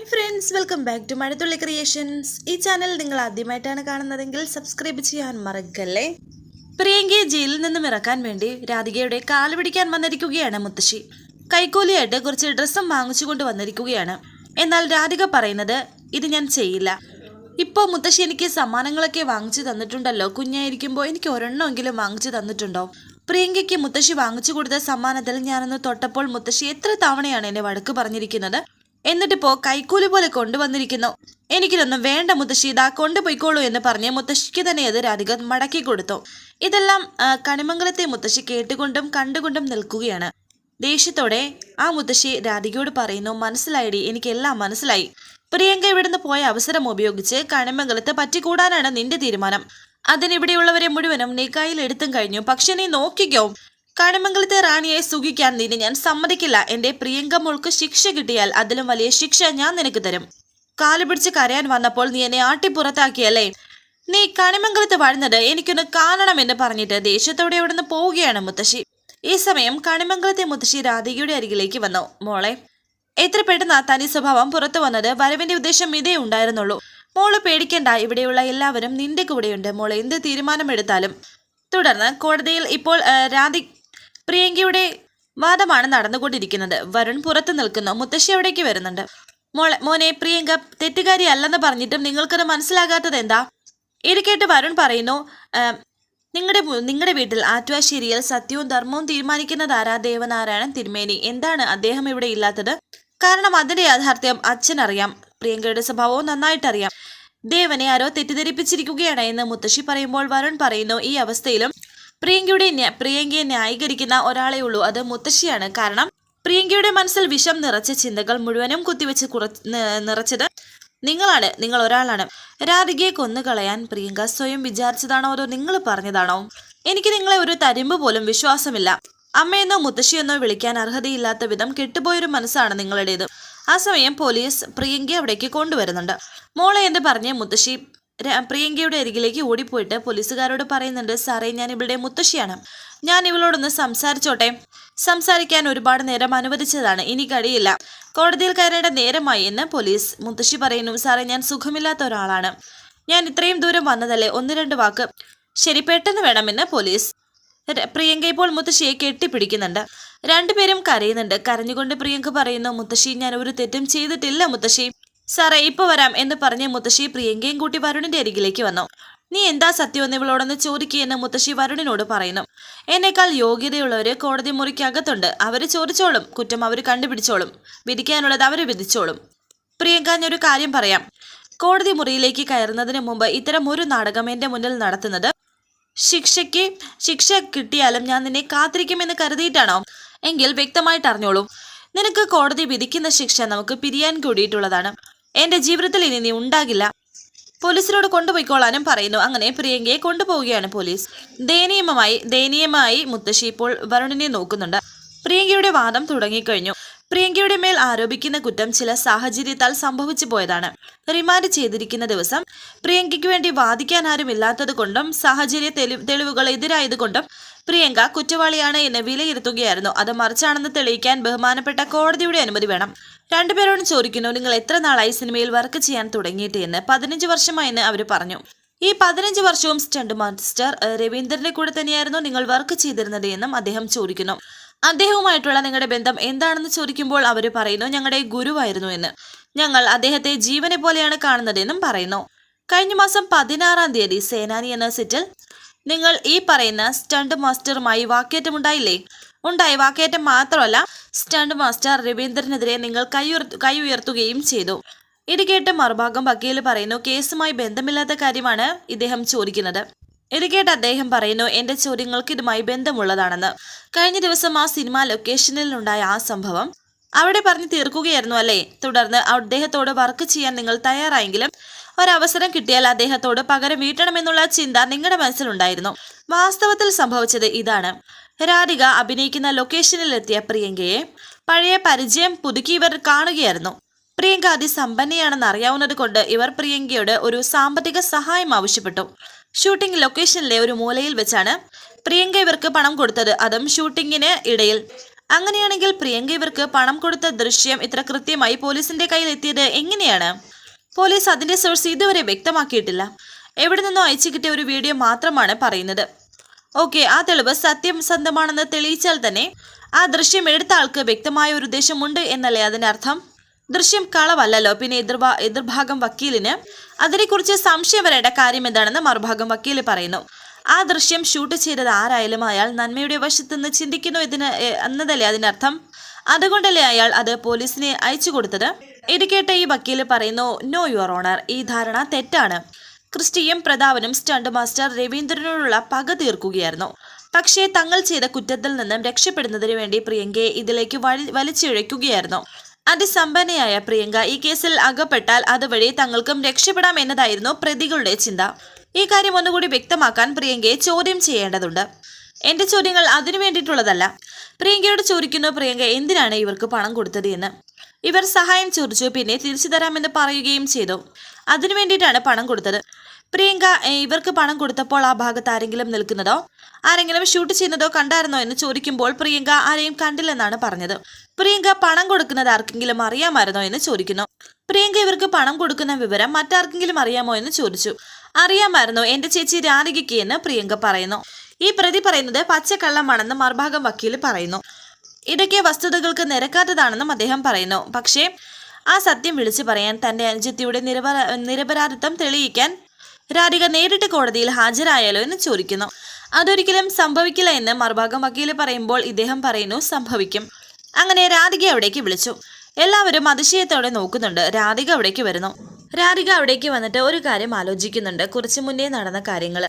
Hi friends welcome back to Mazhathulli creations ഈ channel നിങ്ങൾ ആദ്യമായിട്ടാണ് കാണുന്നതെങ്കിൽ സബ്സ്ക്രൈബ് ചെയ്യാൻ മറക്കല്ലേ? പ്രിയങ്കയെ ജയിലിൽ നിന്നും ഇറക്കാൻ വേണ്ടി രാധികയുടെ കാൽ പിടിക്കാൻ വന്നിരിക്കുകയാണ് മുത്തശ്ശി. കൈക്കൂലിയായിട്ട് കുറച്ച് ഡ്രസ്സും വാങ്ങിച്ചു കൊണ്ട് വന്നിരിക്കുകയാണ്. എന്നാൽ രാധിക പറയുന്നത് ഇത് ഞാൻ ചെയ്യില്ല. ഇപ്പോൾ മുത്തശ്ശി എനിക്ക് സമ്മാനങ്ങളൊക്കെ വാങ്ങിച്ചു തന്നിട്ടുണ്ടല്ലോ. കുഞ്ഞായിരിക്കുമ്പോൾ എനിക്ക് ഒരെണ്ണമെങ്കിലും വാങ്ങിച്ചു തന്നിട്ടുണ്ടോ? പ്രിയങ്കയ്ക്ക് മുത്തശ്ശി വാങ്ങിച്ചു കൊടുത്ത സമ്മാനത്തിൽ ഞാനൊന്ന് തൊട്ടപ്പോൾ മുത്തശ്ശി എത്ര തവണയാണ് എന്നെ വഴക്ക് പറഞ്ഞിരിക്കുന്നത്? എന്നിട്ടിപ്പോ കൈക്കൂലി പോലെ കൊണ്ടുവന്നിരിക്കുന്നു. എനിക്കിതൊന്നും വേണ്ട മുത്തശ്ശി ഇതാ കൊണ്ടുപോയിക്കോളൂ എന്ന് പറഞ്ഞ് മുത്തശ്ശിക്ക് തന്നെ അത് രാധിക മടക്കി കൊടുത്തു. ഇതെല്ലാം കണിമംഗലത്തെ മുത്തശ്ശി കേട്ടുകൊണ്ടും കണ്ടുകൊണ്ടും നിൽക്കുകയാണ്. ദേഷ്യത്തോടെ ആ മുത്തശ്ശി രാധികയോട് പറയുന്നു മനസ്സിലായിടി എനിക്കെല്ലാം മനസ്സിലായി. പ്രിയങ്ക ഇവിടുന്ന് പോയ അവസരം ഉപയോഗിച്ച് കണിമംഗലത്ത് പറ്റിക്കൂടാനാണ് നിന്റെ തീരുമാനം. അതിനിവിടെയുള്ളവരെ മുഴുവനും നീ എടുത്തും കഴിഞ്ഞു. പക്ഷെ നീ നോക്കിക്കോ കണിമംഗലത്തെ റാണിയെ സുഖിക്കാൻ നിന്നെ ഞാൻ സമ്മതിക്കില്ല. എന്റെ പ്രിയങ്ക മോൾക്ക് ശിക്ഷ കിട്ടിയാൽ അതിലും വലിയ ശിക്ഷ ഞാൻ നിനക്ക് തരും. കാൽ പിടിച്ച് കരയാൻ വന്നപ്പോൾ നീ എന്നെ ആട്ടിപ്പുറത്താക്കിയല്ലേ? നീ കണിമംഗലത്ത് വഴുന്നത് എനിക്കൊന്ന് കാണണമെന്ന് പറഞ്ഞിട്ട് ദേഷ്യത്തോടെ അവിടുന്ന് പോവുകയാണ് മുത്തശ്ശി. ഈ സമയം കണിമംഗലത്തെ മുത്തശ്ശി രാധികയുടെ അരികിലേക്ക് വന്നു. മോളെ എത്ര പെട്ടെന്ന് തനി സ്വഭാവം പുറത്തു വന്നത്? വരവിന്റെ ഉദ്ദേശം ഇതേ ഉണ്ടായിരുന്നുള്ളൂ. മോൾ പേടിക്കണ്ട. ഇവിടെയുള്ള എല്ലാവരും നിന്റെ കൂടെയുണ്ട്. മോളെ എന്ത് തീരുമാനമെടുത്താലും. തുടർന്ന് കോടതിയിൽ ഇപ്പോൾ രാധി പ്രിയങ്കയുടെ വാദമാണ് നടന്നുകൊണ്ടിരിക്കുന്നത്. വരുൺ പുറത്തു നിൽക്കുന്നു. മുത്തശ്ശി അവിടേക്ക് വരുന്നുണ്ട്. മോളെ മോനെ പ്രിയങ്ക തെറ്റുകാരി അല്ലെന്ന് പറഞ്ഞിട്ടും നിങ്ങൾക്കത് മനസ്സിലാകാത്തത് എന്താ? ഇത് കേട്ട് വരുൺ പറയുന്നു നിങ്ങളുടെ നിങ്ങളുടെ വീട്ടിൽ ആറ്റുവാശ്ശേരിയിൽ സത്യവും ധർമ്മവും തീരുമാനിക്കുന്നത് ആരാ ദേവനാരായണൻ തിരുമേനി? എന്താണ് അദ്ദേഹം ഇവിടെ ഇല്ലാത്തത്? കാരണം അതിന്റെ യാഥാർത്ഥ്യം അച്ഛനറിയാം. പ്രിയങ്കയുടെ സ്വഭാവവും നന്നായിട്ടറിയാം. ദേവനെ ആരോ തെറ്റിദ്ധരിപ്പിച്ചിരിക്കുകയാണ് എന്ന് മുത്തശ്ശി പറയുമ്പോൾ വരുൺ പറയുന്നു ഈ അവസ്ഥയിലും പ്രിയങ്കയുടെ പ്രിയങ്കയെ ന്യായീകരിക്കുന്ന ഒരാളേ ഉള്ളൂ. അത് മുത്തശ്ശിയാണ്. കാരണം പ്രിയങ്കയുടെ മനസ്സിൽ വിഷം നിറച്ച ചിന്തകൾ മുഴുവനും കുത്തിവെച്ച് കുറ- നി- നിറച്ചത് നിങ്ങളാണ്. നിങ്ങൾ ഒരാളാണ്. രാധികയെ കൊന്നുകളയാൻ പ്രിയങ്ക സ്വയം വിചാരിച്ചതാണോ അതോ നിങ്ങൾ പറഞ്ഞതാണോ? എനിക്ക് നിങ്ങളെ ഒരു തരിമ്പ് പോലും വിശ്വാസമില്ല. അമ്മയെന്നോ മുത്തശ്ശിയെന്നോ വിളിക്കാൻ അർഹതയില്ലാത്ത വിധം കെട്ടുപോയൊരു മനസ്സാണ് നിങ്ങളുടേത്. ആ സമയം പോലീസ് പ്രിയങ്കയെ അവിടേക്ക് കൊണ്ടുവരുന്നുണ്ട്. മോളെ എന്ന് പറഞ്ഞ് മുത്തശ്ശി പ്രിയങ്കയുടെ അരികിലേക്ക് ഓടിപ്പോയിട്ട് പോലീസുകാരോട് പറയുന്നുണ്ട് സാറേ ഞാൻ ഇവളുടെ മുത്തശ്ശിയാണ്. ഞാൻ ഇവളോടൊന്ന് സംസാരിച്ചോട്ടെ. സംസാരിക്കാൻ ഒരുപാട് നേരം അനുവദിച്ചതാണ്. ഇനി കഴിയില്ല. കോടതിയിൽ കയറേണ്ട നേരമായി എന്ന് പോലീസ് മുത്തശ്ശി പറയുന്നു. സാറേ ഞാൻ സുഖമില്ലാത്ത ഒരാളാണ്. ഞാൻ ഇത്രയും ദൂരം വന്നതല്ലേ? ഒന്ന് രണ്ട് വാക്ക്. ശരി പെട്ടെന്ന് വേണമെന്ന് പോലീസ് പ്രിയങ്ക ഇപ്പോൾ മുത്തശ്ശിയെ കെട്ടിപ്പിടിക്കുന്നുണ്ട്. രണ്ടുപേരും കരയുന്നുണ്ട്. കരഞ്ഞുകൊണ്ട് പ്രിയങ്ക പറയുന്നു മുത്തശ്ശി ഞാൻ ഒരു തെറ്റും ചെയ്തിട്ടില്ല മുത്തശ്ശി. സാറേ ഇപ്പൊ വരാം എന്ന് പറഞ്ഞ് മുത്തശ്ശി പ്രിയങ്കയും കൂട്ടി വരുണിന്റെ അരികിലേക്ക് വന്നു. നീ എന്താ സത്യമെന്ന് ഇവളോടൊന്ന് ചോദിക്കുകയെന്ന് മുത്തശ്ശി വരുണിനോട് പറയുന്നു. എന്നേക്കാൾ യോഗ്യതയുള്ളവര് കോടതി മുറിക്കകത്തുണ്ട്. അവർ ചോദിച്ചോളും. കുറ്റം അവർ കണ്ടുപിടിച്ചോളും. വിധിക്കാനുള്ളത് അവർ വിധിച്ചോളും. പ്രിയങ്ക ഞാനൊരു കാര്യം പറയാം. കോടതി മുറിയിലേക്ക് കയറുന്നതിന് മുമ്പ് ഇത്തരം ഒരു നാടകം എന്റെ മുന്നിൽ നടത്തുന്നത് ശിക്ഷയ്ക്ക് ശിക്ഷ കിട്ടിയാലും ഞാൻ നിന്നെ കാത്തിരിക്കുമെന്ന് കരുതിയിട്ടാണോ? എങ്കിൽ വ്യക്തമായിട്ട് അറിഞ്ഞോളൂ നിനക്ക് കോടതി വിധിക്കുന്ന ശിക്ഷ നമുക്ക് പിരിയാൻ കൂടിയിട്ടുള്ളതാണ്. എന്റെ ജീവിതത്തിൽ ഇനി നീ ഉണ്ടാകില്ല. പോലീസിനോട് കൊണ്ടുപോയിക്കോളാനും പറയുന്നു. അങ്ങനെ പ്രിയങ്കയെ കൊണ്ടുപോവുകയാണ് പോലീസ്. ദയനീയമായി ദയനീയമായി മുത്തശ്ശി ഇപ്പോൾ വരുണിനെ നോക്കുന്നുണ്ട്. പ്രിയങ്കയുടെ വാദം തുടങ്ങിക്കഴിഞ്ഞു. പ്രിയങ്കയുടെ മേൽ ആരോപിക്കുന്ന കുറ്റം ചില സാഹചര്യത്താൽ സംഭവിച്ചു പോയതാണ്. റിമാൻഡ് ചെയ്തിരിക്കുന്ന ദിവസം പ്രിയങ്കയ്ക്ക് വേണ്ടി വാദിക്കാൻ ആരും ഇല്ലാത്തത് കൊണ്ടും സാഹചര്യ തെളി- തെളിവുകൾ എതിരായതുകൊണ്ടും പ്രിയങ്ക കുറ്റവാളിയാണ് എന്ന് വിലയിരുത്തുകയായിരുന്നു. അത് മറിച്ചാണെന്ന് തെളിയിക്കാൻ ബഹുമാനപ്പെട്ട കോടതിയുടെ അനുമതി വേണം. രണ്ടുപേരോടും ചോദിക്കുന്നു നിങ്ങൾ എത്ര നാളായി സിനിമയിൽ വർക്ക് ചെയ്യാൻ തുടങ്ങിയിട്ട്? എന്ന് പതിനഞ്ച് വർഷമായെന്ന് അവർ പറഞ്ഞു. ഈ പതിനഞ്ച് വർഷവും സ്റ്റണ്ട് മാസ്റ്റർ രവീന്ദ്രന്റെ കൂടെ തന്നെയായിരുന്നു നിങ്ങൾ വർക്ക് ചെയ്തിരുന്നത് എന്നും അദ്ദേഹം ചോദിക്കുന്നു. അദ്ദേഹവുമായിട്ടുള്ള നിങ്ങളുടെ ബന്ധം എന്താണെന്ന് ചോദിക്കുമ്പോൾ അവർ പറയുന്നു ഞങ്ങളുടെ ഗുരുവായിരുന്നു എന്ന്. ഞങ്ങൾ അദ്ദേഹത്തെ ജീവനെ പോലെയാണ് കാണുന്നതെന്നും പറയുന്നു. കഴിഞ്ഞ മാസം പതിനാറാം തീയതി സേനാനി എന്ന സെറ്റിൽ നിങ്ങൾ ഈ പറയുന്ന സ്റ്റണ്ട് മാസ്റ്ററുമായി വാക്കേറ്റമുണ്ടായില്ലേ? ഉണ്ടായി വാക്കേറ്റം മാത്രമല്ല സ്റ്റണ്ട് മാസ്റ്റർ രവീന്ദ്രനെതിരെ നിങ്ങൾ കൈ ഉയർത്ത- കൈ ഉയർത്തുകയും ചെയ്തു. ഇത് കേട്ട് മറുഭാഗം വക്കീൽ പറയുന്നു കേസുമായി ബന്ധമില്ലാത്ത കാര്യമാണ് ഇദ്ദേഹം ചോദിക്കുന്നത്. ഇത് കേട്ട് അദ്ദേഹം പറയുന്നു എന്റെ ചോദ്യങ്ങൾക്ക് ഇതുമായി ബന്ധമുള്ളതാണെന്ന്. കഴിഞ്ഞ ദിവസം ആ സിനിമ ലൊക്കേഷനിൽ ഉണ്ടായ ആ സംഭവം അവിടെ പറഞ്ഞ് തീർക്കുകയായിരുന്നു അല്ലേ? തുടർന്ന് അദ്ദേഹത്തോട് വർക്ക് ചെയ്യാൻ നിങ്ങൾ തയ്യാറായെങ്കിലും ഒരവസരം കിട്ടിയാൽ അദ്ദേഹത്തോട് പകരം വീട്ടണമെന്നുള്ള ചിന്ത നിങ്ങളുടെ മനസ്സിലുണ്ടായിരുന്നു. വാസ്തവത്തിൽ സംഭവിച്ചത് ഇതാണ്. രാധിക അഭിനയിക്കുന്ന ലൊക്കേഷനിലെത്തിയ പ്രിയങ്കയെ പഴയ പരിചയം പുതുക്കി ഇവർ കാണുകയായിരുന്നു. പ്രിയങ്ക അതിസമ്പന്നയാണെന്ന് അറിയാവുന്നത് കൊണ്ട് ഇവർ പ്രിയങ്കയോട് ഒരു സാമ്പത്തിക സഹായം ആവശ്യപ്പെട്ടു. ഷൂട്ടിംഗ് ലൊക്കേഷനിലെ ഒരു മൂലയിൽ വെച്ചാണ് പ്രിയങ്ക ഇവർക്ക് പണം കൊടുത്തത്. അതും ഷൂട്ടിങ്ങിന് ഇടയിൽ. അങ്ങനെയാണെങ്കിൽ പ്രിയങ്ക ഇവർക്ക് പണം കൊടുത്ത ദൃശ്യം ഇത്ര കൃത്യമായി പോലീസിന്റെ കയ്യിൽ എത്തിയത് എങ്ങനെയാണ്? പോലീസ് അതിന്റെ സോഴ്സ് ഇതുവരെ വ്യക്തമാക്കിയിട്ടില്ല. എവിടെ നിന്നോ അയച്ചു കിട്ടിയ ഒരു വീഡിയോ മാത്രമാണ് പറയുന്നത്. ഓക്കെ ആ തെളിവ് സത്യസന്ധമാണെന്ന് തെളിയിച്ചാൽ തന്നെ ആ ദൃശ്യം എടുത്ത ആൾക്ക് വ്യക്തമായ ഒരു ഉദ്ദേശമുണ്ട് എന്നല്ലേ അതിനർത്ഥം? ദൃശ്യം കളവല്ലല്ലോ. പിന്നെ എതിർഭാ എതിർഭാഗം വക്കീലിന് അതിനെക്കുറിച്ച് സംശയം വരേണ്ട കാര്യം എന്താണെന്ന് മറുഭാഗം വക്കീൽ പറയുന്നു. ആ ദൃശ്യം ഷൂട്ട് ചെയ്തത് ആരായാലും അയാൾ നന്മയുടെ വശത്ത് നിന്ന് ചിന്തിക്കുന്നു ഇതിന് എന്നതല്ലേ അതിനർത്ഥം? അതുകൊണ്ടല്ലേ അയാൾ അത് പോലീസിനെ അയച്ചു കൊടുത്തത്? ഇത് കേട്ട ഈ വക്കീൽ പറയുന്നു നോ യുവർ ഓണർ ഈ ധാരണ തെറ്റാണ്. ക്രിസ്റ്റിയും പ്രതാപനും സ്റ്റണ്ട് മാസ്റ്റർ രവീന്ദ്രനോടുള്ള പക തീർക്കുകയായിരുന്നു. പക്ഷേ തങ്ങൾ ചെയ്ത കുറ്റത്തിൽ നിന്നും രക്ഷപ്പെടുന്നതിന് വേണ്ടി പ്രിയങ്കയെ ഇതിലേക്ക് വഴി വലിച്ചിഴയ്ക്കുകയായിരുന്നു അതിസമ്പന്നയായ പ്രിയങ്ക ഈ കേസിൽ അകപ്പെട്ടാൽ അതുവഴി തങ്ങൾക്കും രക്ഷപ്പെടാം എന്നതായിരുന്നു പ്രതികളുടെ ചിന്ത. ഈ കാര്യം ഒന്നുകൂടി വ്യക്തമാക്കാൻ പ്രിയങ്കയെ ചോദ്യം ചെയ്യേണ്ടതുണ്ട്. എന്റെ ചോദ്യങ്ങൾ അതിനു വേണ്ടിയിട്ടുള്ളതല്ല. പ്രിയങ്കയോട് ചോദിക്കുന്നു പ്രിയങ്ക എന്തിനാണ് ഇവർക്ക് പണം കൊടുത്തത് എന്ന്? ഇവർ സഹായം ചോദിച്ചു പിന്നെ തിരിച്ചു തരാമെന്ന് പറയുകയും ചെയ്തു. അതിനു വേണ്ടിയിട്ടാണ് പണം കൊടുത്തത്. പ്രിയങ്ക ഇവർക്ക് പണം കൊടുത്തപ്പോൾ ആ ഭാഗത്ത് ആരെങ്കിലും നിൽക്കുന്നതോ? ആരെങ്കിലും ഷൂട്ട് ചെയ്യുന്നതോ കണ്ടായിരുന്നോ എന്ന് ചോദിക്കുമ്പോൾ പ്രിയങ്ക ആരെയും കണ്ടില്ലെന്നാണ് പറഞ്ഞത്. പ്രിയങ്ക പണം കൊടുക്കുന്നത് ആർക്കെങ്കിലും അറിയാമായിരുന്നോ എന്ന് ചോദിക്കുന്നു. പ്രിയങ്ക ഇവർക്ക് പണം കൊടുക്കുന്ന വിവരം മറ്റാർക്കെങ്കിലും അറിയാമോ എന്ന് ചോദിച്ചു. അറിയാമായിരുന്നോ എന്റെ ചേച്ചി രാധികയ്ക്ക് എന്ന് പ്രിയങ്ക പറയുന്നു. ഈ പ്രതി പറയുന്നത് പച്ചക്കള്ളമാണെന്ന് മർഭാഗം വക്കീൽ പറയുന്നു. ഇടയ്ക്ക് വസ്തുതകൾക്ക് നിരക്കാത്തതാണെന്നും അദ്ദേഹം പറയുന്നു. പക്ഷേ ആ സത്യം വിളിച്ചു പറയാൻ തന്റെ അനുജത്തിയുടെ നിരപരാ നിരപരാധിത്വം തെളിയിക്കാൻ രാധിക നേരിട്ട് കോടതിയിൽ ഹാജരായാലോ എന്ന് ചോദിക്കുന്നു. അതൊരിക്കലും സംഭവിക്കില്ല എന്ന് മറുഭാഗം വക്കീൽ പറയുമ്പോൾ ഇദ്ദേഹം പറയുന്നു സംഭവിക്കും. അങ്ങനെ രാധിക അവിടേക്ക് വിളിച്ചു. എല്ലാവരും അതിശയത്തോടെ നോക്കുന്നുണ്ട്. രാധിക അവിടേക്ക് വരുന്നു. രാധിക അവിടേക്ക് വന്നിട്ട് ഒരു കാര്യം ആലോചിക്കുന്നുണ്ട്. കുറച്ചു മുന്നേ നടന്ന കാര്യങ്ങൾ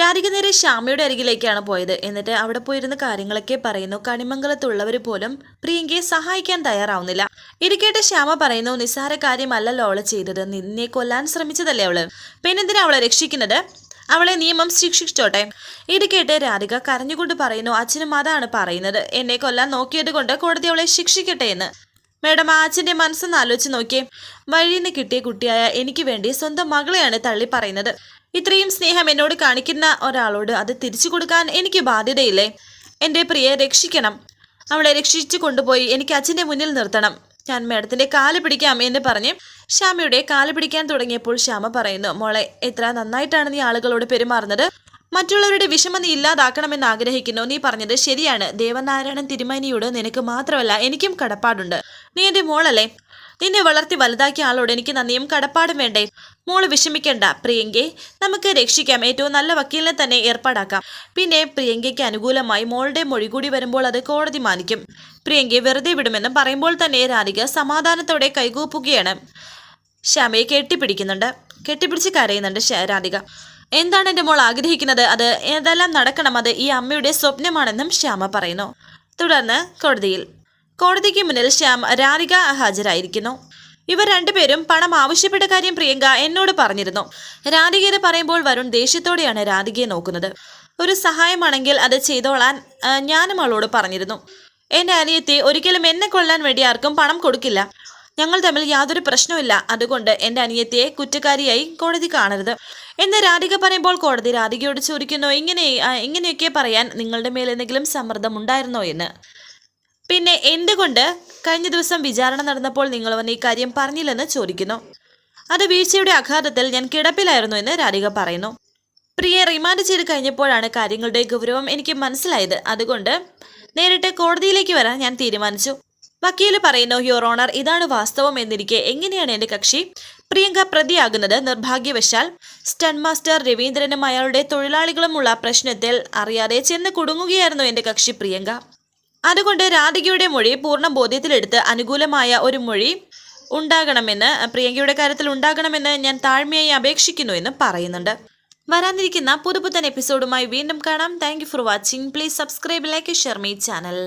രാധിക നേരെ ശ്യാമയുടെ അരികിലേക്കാണ് പോയത്. എന്നിട്ട് അവിടെ പോയിരുന്ന കാര്യങ്ങളൊക്കെ പറയുന്നു. കണിമംഗലത്തുള്ളവർ പോലും പ്രിയങ്കയെ സഹായിക്കാൻ തയ്യാറാവുന്നില്ല. ഇത് കേട്ട് ശ്യാമ പറയുന്നു നിസ്സാര കാര്യമല്ലല്ലോ അവൾ ചെയ്തത്. നിന്നെ കൊല്ലാൻ ശ്രമിച്ചതല്ലേ അവൾ? പിന്നെന്തിനാ അവളെ രക്ഷിക്കുന്നത്? അവളെ നിയമം ശിക്ഷിച്ചോട്ടെ. ഇത് കേട്ട് രാധിക കരഞ്ഞുകൊണ്ട് പറയുന്നു അച്ഛനും അതാണ് പറയുന്നത്. എന്നെ കൊല്ലാൻ നോക്കിയത് കൊണ്ട് കോടതി അവളെ ശിക്ഷിക്കട്ടെ എന്ന്. മേഡം ആ അച്ഛന്റെ മനസ്സൊന്ന് ആലോചിച്ച് നോക്കിയേ. വഴിയിൽ നിന്ന് കിട്ടിയ കുട്ടിയായ എനിക്ക് വേണ്ടി സ്വന്തം മകളെയാണ് തള്ളി പറയുന്നത്. ഇത്രയും സ്നേഹം എന്നോട് കാണിക്കുന്ന ഒരാളോട് അത് തിരിച്ചു കൊടുക്കാൻ എനിക്ക് ബാധ്യതയില്ലേ? എന്റെ പ്രിയെ രക്ഷിക്കണം. അവളെ രക്ഷിച്ചു കൊണ്ടുപോയി എനിക്ക് അച്ഛന്റെ മുന്നിൽ നിർത്തണം. ഞാൻ മേഡത്തിന്റെ കാൽ പിടിക്കാം എന്ന് പറഞ്ഞ് ശ്യാമയുടെ കാൽ പിടിക്കാൻ തുടങ്ങിയപ്പോൾ ശ്യാമ പറയുന്നു മോളെ എത്ര നന്നായിട്ടാണ് നീ ആളുകളോട് പെരുമാറുന്നത്. മറ്റുള്ളവരുടെ വിഷമം നീ ഇല്ലാതാക്കണമെന്ന് ആഗ്രഹിക്കുന്നു. നീ പറഞ്ഞത് ശരിയാണ്. ദേവനാരായണൻ തിരുമേനിയോട് നിനക്ക് മാത്രമല്ല എനിക്കും കടപ്പാടുണ്ട്. നീ എന്റെ മോളല്ലേ? നിന്നെ വളർത്തി വലുതാക്കിയ ആളോട് എനിക്ക് നന്ദിയും കടപ്പാടും വേണ്ടേ? മോൾ വിഷമിക്കണ്ട പ്രിയങ്കയെ നമുക്ക് രക്ഷിക്കാം. ഏറ്റവും നല്ല വക്കീലിനെ തന്നെ ഏർപ്പാടാക്കാം. പിന്നെ പ്രിയങ്കയ്ക്ക് അനുകൂലമായി മോളുടെ മൊഴി കൂടി വരുമ്പോൾ അത് കോടതി മാനിക്കും. പ്രിയങ്കയെ വെറുതെ വിടുമെന്ന് പറയുമ്പോൾ തന്നെ രാധിക സമാധാനത്തോടെ കൈകൂപ്പുകയാണ്. ശ്യാമയെ കെട്ടിപ്പിടിക്കുന്നുണ്ട്. കെട്ടിപ്പിടിച്ച് കരയുന്നുണ്ട് രാധിക. എന്താണ് എന്റെ മോൾ ആഗ്രഹിക്കുന്നത്? അത് ഏതെല്ലാം നടക്കണം? അത് ഈ അമ്മയുടെ സ്വപ്നമാണെന്നും ശ്യാമ പറയുന്നു. തുടർന്ന് കോടതിയിൽ കോടതിക്ക് മുന്നിൽ ശ്യാം രാധിക ഹാജരായിരിക്കുന്നു. ഇവർ രണ്ടുപേരും പണം ആവശ്യപ്പെട്ട കാര്യം പ്രിയങ്ക എന്നോട് പറഞ്ഞിരുന്നു. രാധികയെ പറയുമ്പോൾ വരുൺ ദേഷ്യത്തോടെയാണ് രാധികയെ നോക്കുന്നത്. ഒരു സഹായമാണെങ്കിൽ അത് ചെയ്തോളാൻ ഞാനും അവളോട് പറഞ്ഞിരുന്നു. എന്റെ അനിയത്തെ ഒരിക്കലും എന്നെ കൊല്ലാൻ വേണ്ടി ആർക്കും പണം കൊടുക്കില്ല. ഞങ്ങൾ തമ്മിൽ യാതൊരു പ്രശ്നവുമില്ല. അതുകൊണ്ട് എന്റെ അനിയത്തിയെ കുറ്റക്കാരിയായി കോടതി കാണരുത്. എന്ന് രാധിക പറയുമ്പോൾ കോടതി രാധികയോട് ചോദിക്കുന്നു ഇങ്ങനെ ഇങ്ങനെയൊക്കെ പറയാൻ നിങ്ങളുടെ മേൽ എന്തെങ്കിലും സമ്മർദ്ദം ഉണ്ടായിരുന്നോ? എന്ന്. പിന്നെ എന്തുകൊണ്ട് കഴിഞ്ഞ ദിവസം വിചാരണ നടന്നപ്പോൾ നിങ്ങൾ വന്ന് ഈ കാര്യം പറഞ്ഞില്ലെന്ന് ചോദിക്കുന്നു. അത് വീഴ്ചയുടെ ആഘാതത്തിൽ ഞാൻ കിടപ്പിലായിരുന്നു എന്ന് രാധിക പറയുന്നു. പ്രിയെ റിമാൻഡ് ചെയ്ത് കഴിഞ്ഞപ്പോഴാണ് കാര്യങ്ങളുടെ ഗൗരവം എനിക്ക് മനസ്സിലായത്. അതുകൊണ്ട് നേരിട്ട് കോടതിയിലേക്ക് വരാൻ ഞാൻ തീരുമാനിച്ചു. വക്കീൽ പറയുന്നു യുവർ ഓണർ ഇതാണ് വാസ്തവം എന്നിരിക്കെ എങ്ങനെയാണ് എന്റെ കക്ഷി പ്രിയങ്ക പ്രതിയാകുന്നത്? നിർഭാഗ്യവശാൽ സ്റ്റൺ മാസ്റ്റർ രവീന്ദ്രനും അയാളുടെ തൊഴിലാളികളുമുള്ള പ്രശ്നത്തിൽ അറിയാതെ ചെന്ന് കുടുങ്ങുകയായിരുന്നു എന്റെ കക്ഷി പ്രിയങ്ക. അതുകൊണ്ട് രാധികയുടെ മൊഴി പൂർണ ബോധ്യത്തിലെടുത്ത് അനുകൂലമായ ഒരു മൊഴി ഉണ്ടാകണമെന്ന് പ്രിയങ്കയുടെ കാര്യത്തിൽ ഉണ്ടാകണമെന്ന് ഞാൻ താഴ്മയായി അപേക്ഷിക്കുന്നു എന്ന് പറയുന്നുണ്ട്. വരാനിരിക്കുന്ന പുതുപുത്തൻ എപ്പിസോഡുമായി വീണ്ടും കാണാം. Thank for watching please subscribe like share my channel